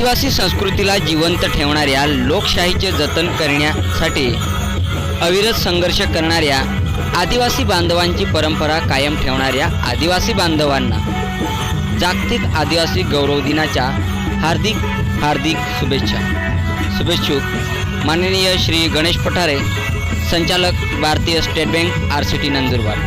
आदिवासी संस्कृतीला जिवंत ठेवणाऱ्या लोकशाहीचे जतन करण्यासाठी अविरत संघर्ष करणाऱ्या आदिवासी बांधवांची परंपरा कायम ठेवणाऱ्या आदिवासी बांधवांना जागतिक आदिवासी गौरव दिनाच्या हार्दिक हार्दिक शुभेच्छा. शुभेच्छुक. माननीय श्री गणेश पठारे संचालक Bharatiya state bank R C T Nandurbar.